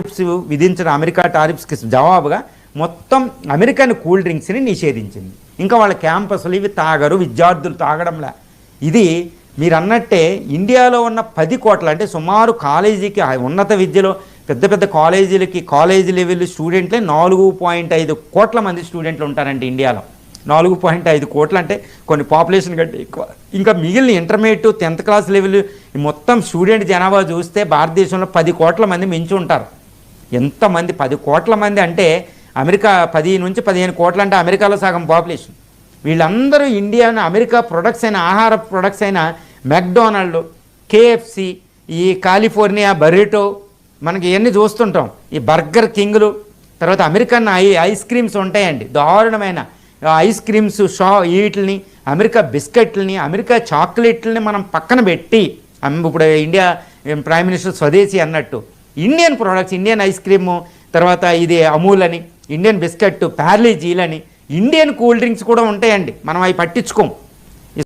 Tariffs విధించిన America టారిఫ్స్కి జవాబుగా మొత్తం American cool డ్రింక్స్ని నిషేధించింది. ఇంకా వాళ్ళ క్యాంపస్లు ఇవి తాగరు విద్యార్థులు తాగడంలా. ఇది మీరు అన్నట్టే ఇండియాలో ఉన్న పది కోట్ల అంటే సుమారు కాలేజీకి ఉన్నత విద్యలో పెద్ద పెద్ద కాలేజీలకి కాలేజీ లెవెల్ స్టూడెంట్లే నాలుగు పాయింట్ ఐదు కోట్ల మంది స్టూడెంట్లు ఉంటారండి ఇండియాలో. నాలుగు పాయింట్ ఐదు కోట్లు అంటే కొన్ని పాపులేషన్ కంటే ఎక్కువ. ఇంకా మిగిలిన ఇంటర్మీడియట్ టెన్త్ క్లాస్ లెవెల్ మొత్తం స్టూడెంట్ జనాభా చూస్తే భారతదేశంలో పది కోట్ల మంది మించి ఉంటారు. ఎంతమంది పది కోట్ల మంది అంటే అమెరికా పది నుంచి పదిహేను కోట్ల అంటే అమెరికాలో సగం పాపులేషన్. వీళ్ళందరూ ఇండియా అమెరికా ప్రొడక్ట్స్ అయిన ఆహార ప్రొడక్ట్స్ అయిన మెక్డొనాల్డ్ కేఎఫ్సి ఈ కాలిఫోర్నియా బర్రిటో మనకి ఇవన్నీ చూస్తుంటాం. ఈ బర్గర్ కింగ్లు తర్వాత అమెరికన్ ఐ ఐస్ క్రీమ్స్ ఉంటాయండి. దారుణమైన ఐస్ క్రీమ్స్ షా వీటిని అమెరికా బిస్కెట్లని అమెరికా చాక్లెట్లని మనం పక్కన పెట్టి ఇప్పుడు ఇండియా ప్రైమ్ మినిస్టర్ స్వదేశీ అన్నట్టు Indian products Indian ice cream తర్వాత ఇది అమూల్ అని ఇండియన్ బిస్కెట్ ప్యార్లీ జీల్ అని ఇండియన్ కూల్ డ్రింక్స్ కూడా ఉంటాయండి. మనం అవి పట్టించుకోం.